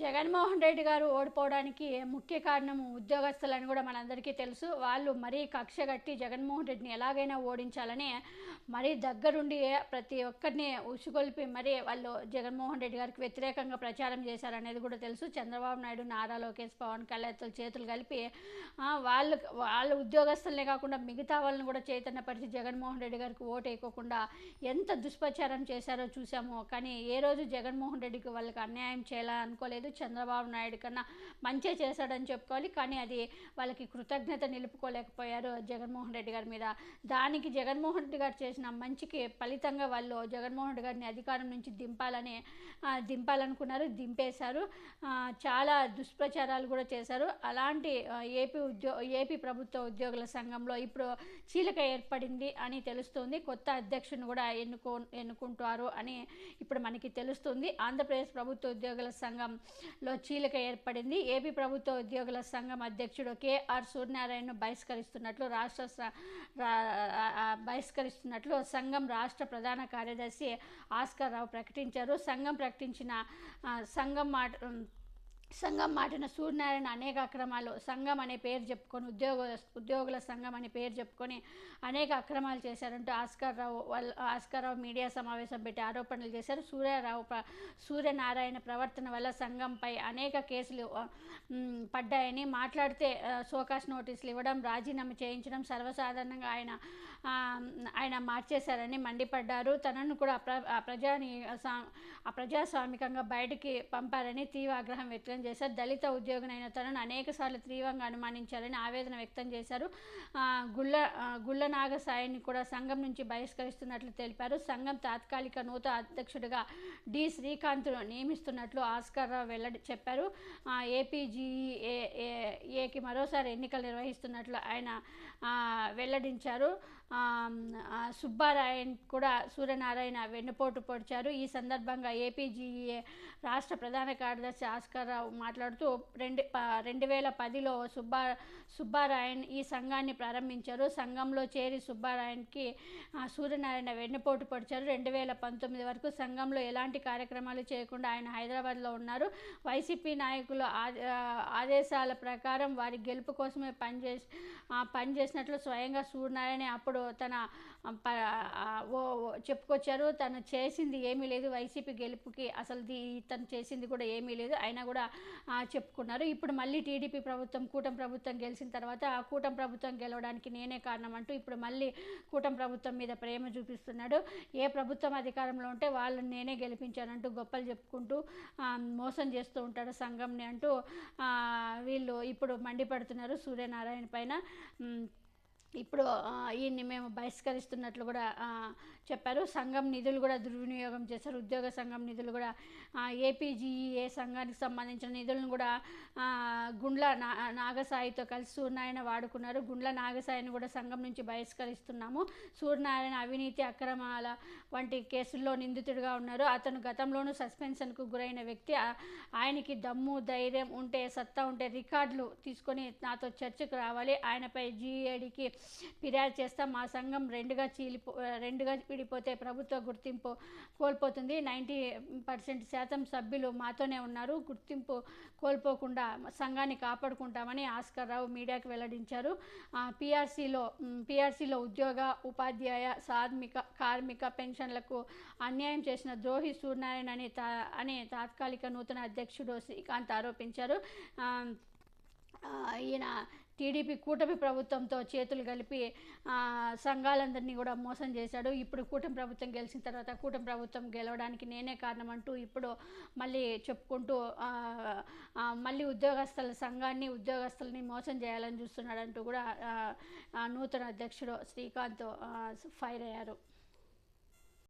జగన్మోహన్ రెడ్డి గారు ఓడిపోవడానికి ముఖ్య కారణం ఉద్యోగస్తులని కూడా మనందరికీ తెలుసు. వాళ్ళు మరీ కక్ష కట్టి జగన్మోహన్ రెడ్డిని ఎలాగైనా ఓడించాలని మరీ దగ్గరుండి ప్రతి ఒక్కరిని ఉసుగొల్పి మరీ వాళ్ళు జగన్మోహన్ రెడ్డి గారికి వ్యతిరేకంగా ప్రచారం చేశారనేది కూడా తెలుసు. చంద్రబాబు నాయుడు నారా లోకేష్ పవన్ కళ్యాణ్తో చేతులు కలిపి వాళ్ళు వాళ్ళ ఉద్యోగస్తులనే కాకుండా మిగతా వాళ్ళని కూడా చైతన్యపరిచి జగన్మోహన్ రెడ్డి గారికి ఓటు వేయకోకుండా ఎంత దుష్ప్రచారం చేశారో చూసాము కానీ ఏ రోజు జగన్మోహన్ రెడ్డికి వాళ్ళకి అన్యాయం చేయాలని అనుకోలేదు చంద్రబాబు నాయుడు కన్నా మంచి చేశాడని చెప్పుకోవాలి. కానీ అది వాళ్ళకి కృతజ్ఞత నిలుపుకోలేకపోయారు జగన్మోహన్ రెడ్డి గారి మీద. దానికి జగన్మోహన్ రెడ్డి గారు చేసిన మంచికి ఫలితంగా వాళ్ళు జగన్మోహన్ రెడ్డి గారిని అధికారం నుంచి దింపాలని దింపాలనుకున్నారు దింపేశారు. చాలా దుష్ప్రచారాలు కూడా చేశారు. అలాంటి ఏపీ ఉద్యో ఏపీ ప్రభుత్వ ఉద్యోగుల సంఘంలో ఇప్పుడు చీలిక ఏర్పడింది అని తెలుస్తుంది. కొత్త అధ్యక్షుని కూడా ఎన్నుకో ఎన్నుకుంటారు అని ఇప్పుడు మనకి తెలుస్తుంది. ఆంధ్రప్రదేశ్ ప్రభుత్వ ఉద్యోగుల సంఘం లో చీలిక ఏర్పడింది. ఏపీ ప్రభుత్వ ఉద్యోగుల సంఘం అధ్యక్షుడు కేఆర్ సూర్యనారాయణను బహిష్కరిస్తున్నట్లు రాష్ట్ర బహిష్కరిస్తున్నట్లు సంఘం రాష్ట్ర ప్రధాన కార్యదర్శి ఆస్కర్ రావు ప్రకటించారు. సంఘం ప్రకటించిన సంఘం మాట సంఘం మాటిన సూర్యనారాయణ అనేక అక్రమాలు సంఘం అనే పేరు చెప్పుకొని ఉద్యోగ ఉద్యోగుల సంఘం అనే పేరు చెప్పుకొని అనేక అక్రమాలు చేశారంటూ ఆస్కార్ రావు వాళ్ళ ఆస్కర్ రావు మీడియా సమావేశం పెట్టి ఆరోపణలు చేశారు. సూర్యారావు సూర్యనారాయణ ప్రవర్తన వల్ల సంఘంపై అనేక కేసులు పడ్డాయని మాట్లాడితే సోకాస్ నోటీసులు ఇవ్వడం రాజీనామా చేయించడం సర్వసాధారణంగా ఆయన ఆయన మార్చేశారని మండిపడ్డారు. తనను కూడా ప్ర ప్రజాని సా- ఆ ప్రజాస్వామికంగా బయటికి పంపారని తీవ్ర ఆగ్రహం వ్యక్తం చేశారు. దళిత ఉద్యోగినైన తనను అనేకసార్లు తీవ్రంగా అనుమానించారని ఆవేదన వ్యక్తం చేశారు. గుళ్ళ గుళ్ళ నాగసాయిని కూడా సంఘం నుంచి బహిష్కరిస్తున్నట్లు తెలిపారు. సంఘం తాత్కాలిక నూతన అధ్యక్షుడిగా డి. శ్రీకాంత్ను నియమిస్తున్నట్లు ఆస్కర్ రావు వెల్లడి చెప్పారు. ఏపీజీఏకి మరోసారి ఎన్నికలు నిర్వహిస్తున్నట్లు ఆయన వెల్లడించారు. సుబ్బారాయణ్ సుబ్బారాయన్ కూడా సూర్యనారాయణ వెన్నుపోటు పొడిచారు. ఈ సందర్భంగా ఏపీజీఏ రాష్ట్ర ప్రధాన కార్యదర్శి ఆస్కర్ రావు మాట్లాడుతూ రెండు రెండు వేల పదిలో సుబ్బా సుబ్బారాయణ్ ఈ సంఘాన్ని ప్రారంభించారు. సంఘంలో చేరి సుబ్బారాయణ్కి సూర్యనారాయణ వెన్నుపోటు పొడిచారు. రెండు వేల పంతొమ్మిది వరకు సంఘంలో ఎలాంటి కార్యక్రమాలు చేయకుండా ఆయన హైదరాబాద్లో ఉన్నారు. వైసీపీ నాయకుల ఆదేశాల ప్రకారం వారి గెలుపు కోసమే పనిచేసి పనిచేసినట్లు స్వయంగా సూర్యనారాయణ అప్పుడు తన ప- ఓ చెప్పుకొచ్చారు. తను చేసింది ఏమీ లేదు. వైసీపీ గెలుపుకి అసలు తను చేసింది కూడా ఏమీ లేదు. అయినా కూడా చెప్పుకున్నారు. ఇప్పుడు మళ్ళీ టీడీపీ ప్రభుత్వం కూటమి ప్రభుత్వం గెలిచిన తర్వాత ఆ కూటమి ప్రభుత్వం గెలవడానికి నేనే కారణం అంటూ ఇప్పుడు మళ్ళీ కూటమి ప్రభుత్వం మీద ప్రేమ చూపిస్తున్నాడు. ఏ ప్రభుత్వం అధికారంలో ఉంటే వాళ్ళని నేనే గెలిపించానంటూ గొప్పలు చెప్పుకుంటూ మోసం చేస్తూ ఉంటాడు సంఘంని అంటూ వీళ్ళు ఇప్పుడు మండిపడుతున్నారు సూర్యనారాయణ పైన. ఇప్పుడు ఈయన్ని మేము బహిష్కరిస్తున్నట్లు కూడా చెప్పారు. సంఘం నిధులు కూడా దుర్వినియోగం చేశారు. ఉద్యోగ సంఘం నిధులు కూడా ఏపీజీఏ సంఘానికి సంబంధించిన నిధులను కూడా గుండ్ల నా నాగసాయితో కలిసి సూర్యనారాయణ వాడుకున్నారు. గుండ్ల నాగసాయిని కూడా సంఘం నుంచి బహిష్కరిస్తున్నాము. సూర్యనారాయణ అవినీతి అక్రమాల వంటి కేసుల్లో నిందితుడిగా ఉన్నారు. అతను గతంలోనూ సస్పెన్షన్కు గురైన వ్యక్తి. ఆయనకి దమ్ము ధైర్యం ఉంటే సత్తా ఉంటే రికార్డులు తీసుకొని నాతో చర్చకు రావాలి. ఆయనపై జీఏడికి ఫిర్యాదు చేస్తాం మా సంఘం రెండుగా చీలిపో రెండుగా విడిపోతే ప్రభుత్వ గుర్తింపు కోల్పోతుంది. నైంటీ పర్సెంట్ శాతం సభ్యులు మాతోనే ఉన్నారు. గుర్తింపు కోల్పోకుండా సంఘాన్ని కాపాడుకుంటామని ఆస్కర్ రావు మీడియాకు వెల్లడించారు. పిఆర్సీలో పిఆర్సీలో ఉద్యోగ ఉపాధ్యాయ కార్మిక కార్మిక పెన్షన్లకు అన్యాయం చేసిన ద్రోహి సూర్యనారాయణ అని తా అని తాత్కాలిక నూతన అధ్యక్షుడు శ్రీకాంత్ ఆరోపించారు. ఈయన టీడీపీ కూటమి ప్రభుత్వంతో చేతులు కలిపి సంఘాలందరినీ కూడా మోసం చేశాడు. ఇప్పుడు కూటమి ప్రభుత్వం గెలిచిన తర్వాత కూటమి ప్రభుత్వం గెలవడానికి నేనే కారణం అంటూ ఇప్పుడు మళ్ళీ చెప్పుకుంటూ మళ్ళీ ఉద్యోగస్తుల సంఘాన్ని ఉద్యోగస్తుల్ని మోసం చేయాలని చూస్తున్నాడంటూ కూడా నూతన అధ్యక్షుడు శ్రీకాంత్ ఫైర్ అయ్యారు.